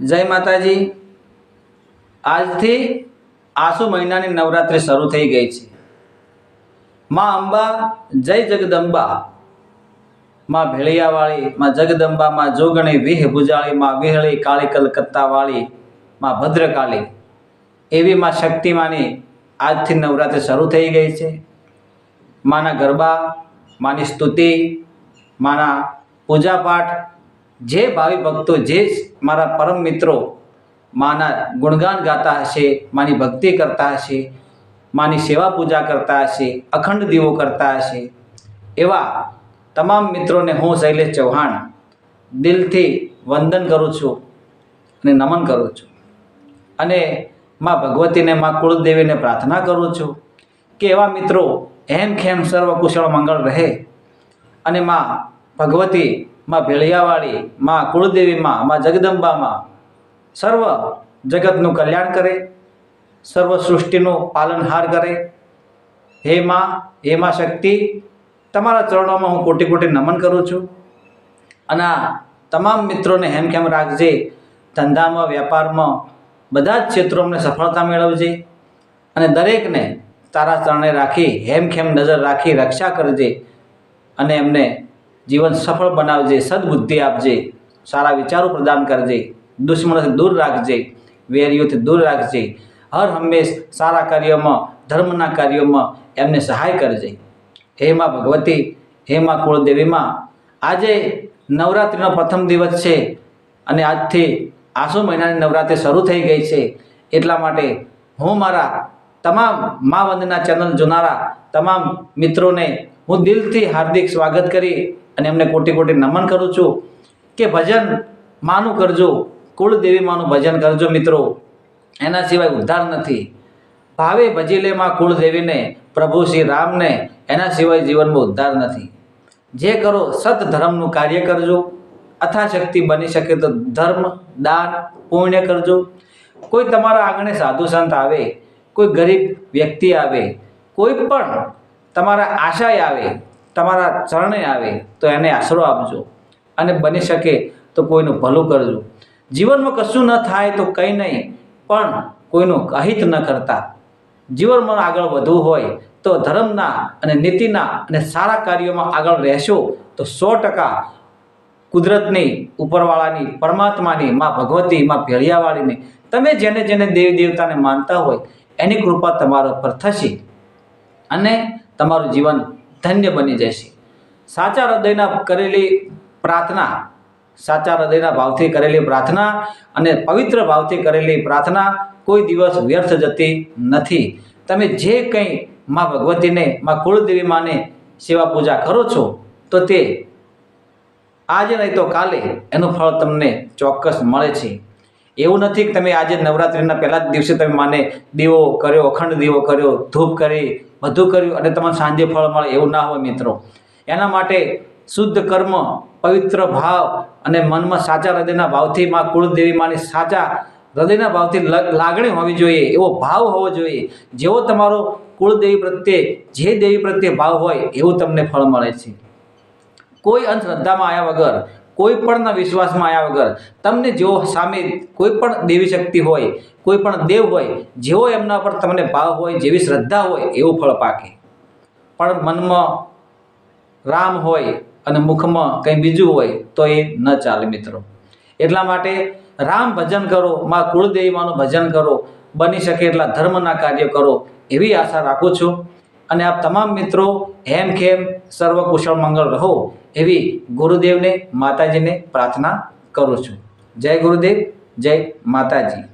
જય માતાજી. આજથી આસો મહિનાની નવરાત્રિ શરૂ થઈ ગઈ છે. માં અંબા, જય જગદંબા. માં ભેળિયાવાળી, માં જગદંબા, માં જોગણી, વિહ ભુજાળી, માં વિહળી, કાળી કલકત્તાવાળી, માં ભદ્રકાળી. એવી માં શક્તિમાની આજથી નવરાત્રિ શરૂ થઈ ગઈ છે. માના ગરબા, માની સ્તુતિ, માના પૂજાપાઠ જે ભાવિ ભક્તો, જે મારા પરમ મિત્રો માના ગુણગાન ગાતા હશે, માની ભક્તિ કરતા હશે, માની સેવા પૂજા કરતા હશે, અખંડ દીવો કરતા હશે, એવા તમામ મિત્રોને હું શૈલેષ ચૌહાણ દિલથી વંદન કરું છું અને નમન કરું છું. અને માં ભગવતીને, માં કુળદેવીને પ્રાર્થના કરું છું કે એવા મિત્રો હેમ ખેમ સર્વ કુશળ મંગળ રહે અને માં ભગવતી માં ભેળિયાવાળી માં કુળદેવીમાં માં જગદંબામાં સર્વ જગતનું કલ્યાણ કરે, સર્વ સૃષ્ટિનું પાલનહાર કરે. હે માં હે માં શક્તિ, તમારા ચરણોમાં હું કોટી કોટી નમન કરું છું. અને આ તમામ મિત્રોને હેમખેમ રાખજે, ધંધામાં, વ્યાપારમાં, બધા જ ક્ષેત્રોમાં સફળતા મેળવજે. અને દરેકને તારા ચરણે રાખી હેમખેમ નજર રાખી, રક્ષા કરજે. અને એમને જીવન સફળ બનાવજે, સદબુદ્ધિ આપજે, સારા વિચારો પ્રદાન કરજે, દુશ્મનોથી દૂર રાખજે, વેરીઓથી દૂર રાખજે. હર હંમેશ સારા કાર્યોમાં, ધર્મના કાર્યોમાં એમને સહાય કરજે. હે માં ભગવતી, હે માં કુળદેવીમાં આજે નવરાત્રિનો પ્રથમ દિવસ છે અને આજથી આસો મહિનાની નવરાત્રિ શરૂ થઈ ગઈ છે. એટલા માટે હું મારા તમામ મા વંદના ચેનલ જોનારા તમામ મિત્રોને હું દિલથી હાર્દિક સ્વાગત કરી અને એમને કોટી કોટી નમન કરું છું કે ભજન માનું કરજો, કુળદેવી માનું ભજન કરજો મિત્રો. એના સિવાય ઉદ્ધાર નથી. ભાવે ભજી લે માં કુળદેવીને, પ્રભુ શ્રી રામને, એના સિવાય જીવનમાં ઉદ્ધાર નથી. જે કરો સત ધર્મનું કાર્ય કરજો, અથાશક્તિ બની શકે તો ધર્મ, દાન, પુણ્ય કરજો. કોઈ તમારા આંગણે સાધુ સંત આવે, કોઈ ગરીબ વ્યક્તિ આવે કોઈ પણ તમારા આશાએ આવે, તમારા ચરણે આવે, તો એને આશરો આપજો. અને બની શકે તો કોઈનું ભલું કરજો. જીવનમાં કશું ન થાય તો કંઈ નહીં, પણ કોઈનું અહિત ન કરતા. જીવનમાં આગળ વધવું હોય તો ધર્મના અને નીતિના અને સારા કાર્યોમાં આગળ રહેશો તો સો ટકા કુદરતની ઉપરવાળાની, પરમાત્માની, માં ભગવતી, માં ભેળિયાવાળીની, તમે જેને જેને દેવી દેવતાને માનતા હોય, એની કૃપા તમારા પર થશે. અને તમારું જીવન ધન્ય બની જશે. સાચા હૃદયના કરેલી પ્રાર્થના, સાચા હૃદયના ભાવથી કરેલી પ્રાર્થના અને પવિત્ર ભાવથી કરેલી પ્રાર્થના કોઈ દિવસ વ્યર્થ જતી નથી. તમે જે કંઈ માં ભગવતીને, માં કુળદેવી માને સેવા પૂજા કરો છો, તો તે આજે નહીં તો કાલે એનું ફળ તમને ચોક્કસ મળે છે. એવું નથી કે તમે આજે નવરાત્રિના પહેલા જ દિવસે તમે માને દીવો કર્યો, અખંડ દીવો કર્યો, ધૂપ કરી બધું કર્યું અને તમને સાંજે ફળ મળે એવું ના હોય મિત્રો. એના માટે શુદ્ધ કર્મ, પવિત્ર ભાવ અને મનમાં સાચા હૃદયના ભાવથી માં કુળદેવી માની સાચા હૃદયના ભાવથી લાગણી હોવી જોઈએ, એવો ભાવ હોવો જોઈએ. જેવો તમારો કુળદેવી પ્રત્યે, જે દેવી પ્રત્યે ભાવ હોય, એવું તમને ફળ મળે છે. કોઈ અંધશ્રદ્ધામાં આવ્યા વગર કોઈ પણના વિશ્વાસમાં આવ્યા વગર તમને જેવો સામે કોઈ પણ દેવી શક્તિ હોય કોઈ પણ દેવ હોય જેવો એમના પર તમને ભાવ હોય, જેવી શ્રદ્ધા હોય, એવું ફળ પાકે. પણ મનમાં રામ હોય અને મુખમાં કંઈ બીજું હોય, તો એ ન ચાલે મિત્રો. એટલા માટે રામ ભજન કરો, માં કુળદેવીમાનું ભજન કરો, બની શકે એટલા ધર્મના કાર્ય કરો, એવી આશા રાખું છું. અને આપ તમામ મિત્રો હેમ ખેમ સર્વ કુશળ મંગળ રહો એવી ગુરુદેવને માતાજીને પ્રાર્થના કરું છું. જય ગુરુદેવ, જય માતાજી.